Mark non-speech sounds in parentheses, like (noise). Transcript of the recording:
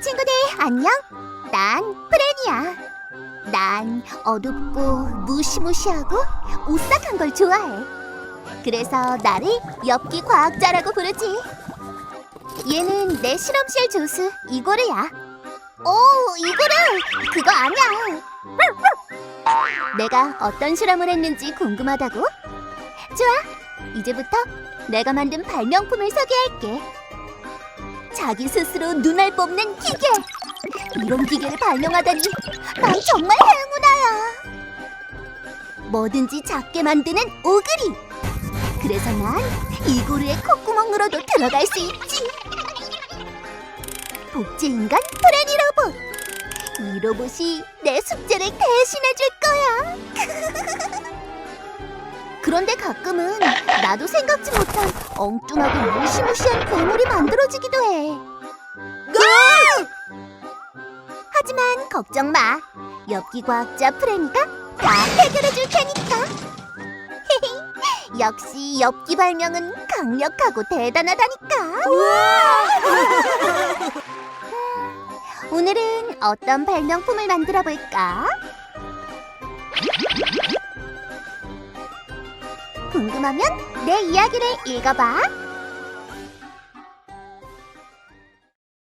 친구들 안녕. 난 프렌이야. 난 어둡고 무시무시하고 오싹한 걸 좋아해. 그래서 나를 엽기 과학자라고 부르지. 얘는 내 실험실 조수 이고르야. 오, 이고르! 그거 아니야. 내가 어떤 실험을 했는지 궁금하다고? 좋아. 이제부터 내가 만든 발명품을 소개할게. 자기 스스로 눈알 뽑는 기계. 이런 기계를 발명하다니 난 정말 행운아야. 뭐든지 작게 만드는 오그리. 그래서 난 이고르의 콧구멍으로도 들어갈 수 있지. 복제 인간 프레니 로봇. 이 로봇이 내 숙제를 대신해 줄 거야. (laughs) 그런데 가끔은 나도 생각지 못한 엉뚱하고 무시무시한 괴물이 만들어지기도 해. 하지만 걱정 마. 엽기 과학자 프레니가 다 해결해 줄 테니까. (laughs) 역시 엽기 발명은 강력하고 대단하다니까. (laughs) 음, 오늘은 어떤 발명품을 만들어 볼까? 궁금하면 내 이야기를 읽어봐.